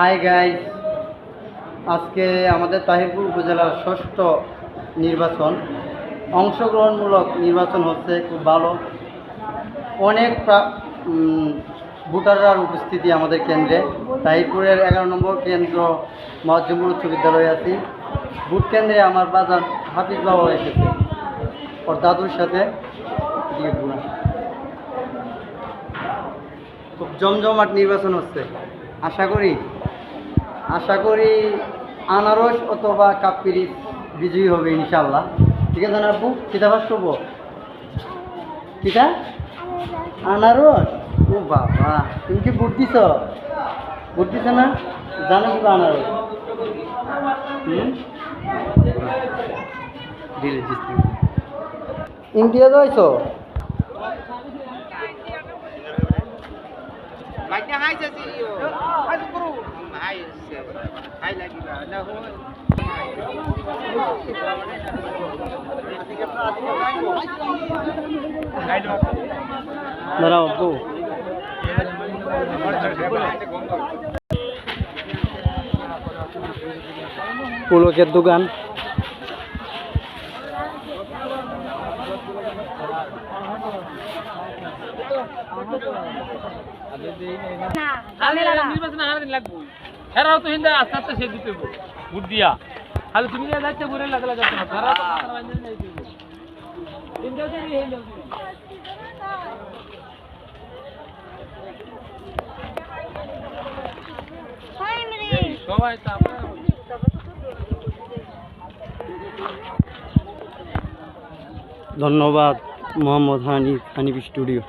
Hi guys, আজকে আমাদের তাহিরপুর উপজেলার ষষ্ঠ নির্বাচন। অংশগ্রহণমূলক নির্বাচন হচ্ছে, খুব ভালো। অনেক ভোটাররার উপস্থিতি আমাদের কেন্দ্রে। তাহিরপুরের এগারো নম্বর কেন্দ্র মহাজমপুর উচ্চ বিদ্যালয়ে আছি। ভোট কেন্দ্রে আমার বাজার হাফিজ বাবা এসেছে, ওর দাদুর সাথে। খুব জমজমাট নির্বাচন হচ্ছে। আশা করি আশা করি আনারস অথবা কাপ্পিরি বিজয়ী হবে ইনশাল্লাহ ঠিক আছে না আপু? কিতাবাস করব কিতা আনারস? ও বাবা তুমি কি ভোট দিছ? ভোট দিছ না? জানো কি বা আনারস ইন্ডিয়া যাইছো? দাঁড়াও পুলকের দোকান নির্বাচনে দিন লাগবো। হেরাও তো হিন্দা আস্তে আস্তে সে দিতে ভোট দিয়া। তুমি যাচ্ছে ঘুরে সবাই তো ধন্যবাদ মোহাম্মদ হানিফ হানিফ স্টুডিও।